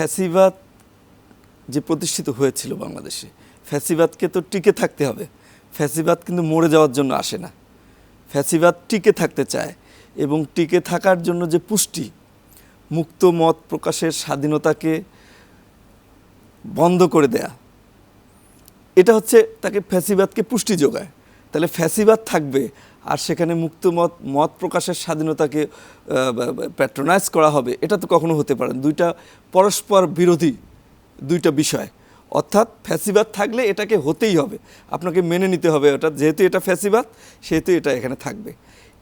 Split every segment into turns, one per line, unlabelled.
ফ্যাসিবাদ যে প্রতিষ্ঠিত হয়েছিল বাংলাদেশে, ফ্যাসিবাদকে তো টিকে থাকতে হবে। ফ্যাসিবাদ কিন্তু মরে যাওয়ার জন্য আসে না। ফ্যাসিবাদ টিকে থাকতে চায় এবং টিকে থাকার জন্য যে পুষ্টি, মুক্ত মত প্রকাশের স্বাধীনতাকে বন্ধ করে দেয়া, এটা হচ্ছে তাকে ফ্যাসিবাদকে পুষ্টি যোগায়। তাহলে ফ্যাসিবাদ থাকবে আর সেখানে মুক্ত মত মত প্রকাশের স্বাধীনতাকে প্যাট্রোনাইজ করা হবে, এটা তো কখনো হতে পারে। দুইটা পরস্পর বিরোধী দুইটা বিষয়। অর্থাৎ ফ্যাসিবাদ থাকলে এটাকে হতেই হবে। আপনাকে মেনে নিতে হবে ওটা যেহেতু এটা ফ্যাসিবাদ, সেহেতু এটা এখানে থাকবে।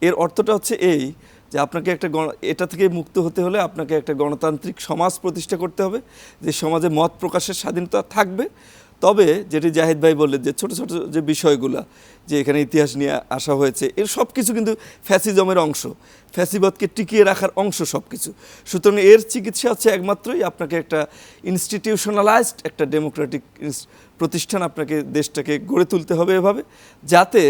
এর অর্থটা হচ্ছে এই যে আপনাকে একটা গণ, এটা থেকে মুক্ত হতে হলে আপনাকে একটা গণতান্ত্রিক সমাজ প্রতিষ্ঠা করতে হবে, যে সমাজে মত প্রকাশের স্বাধীনতা থাকবে। তবে যেটি জাহিদ ভাই বললেন যে ছোট ছোট যে বিষয়গুলো যে এখানে ইতিহাস নিয়ে আসা হয়েছে, এর সব কিছু কিন্তু ফ্যাসিজমের অংশ। ফ্যাসিবাদকে টিকিয়ে রাখার অংশ সব কিছু সুতরাং এর চিকিৎসা হচ্ছে একমাত্রই আপনাকে একটা ইনস্টিটিউশনালাইজড একটা ডেমোক্রেটিক প্রতিষ্ঠান আপনাকে দেশটাকে গড়ে তুলতে হবে এভাবে, যাতে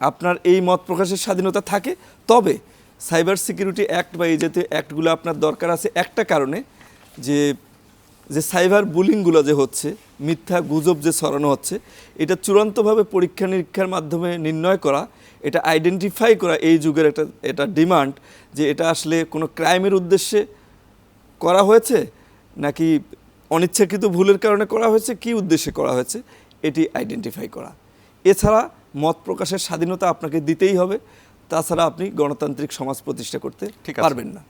আপনার এই মত প্রকাশের স্বাধীনতা থাকে। তবে সাইবার সিকিউরিটি অ্যাক্ট বা এই জাতীয় অ্যাক্টগুলো আপনার দরকার আছে একটা কারণে, যে যে সাইবার বুলিংগুলো যে হচ্ছে মিথ্যা গুজব যে ছড়ানো হচ্ছে এটা চূড়ান্তভাবে পরীক্ষা নিরীক্ষার মাধ্যমে নির্ণয় করা এটা আইডেন্টিফাই করা এই যুগের একটা এটা ডিমান্ড যে এটা আসলে কোনো ক্রাইমের উদ্দেশ্যে করা হয়েছে নাকি অনিচ্ছাকৃত ভুলের কারণে করা হয়েছে কি উদ্দেশ্যে করা হয়েছে এটি আইডেন্টিফাই করা এছাড়া মত প্রকাশের স্বাধীনতা আপনাকে দিতেই হবে তাছাড়া আপনি গণতান্ত্রিক সমাজ প্রতিষ্ঠা করতে। পারবেন না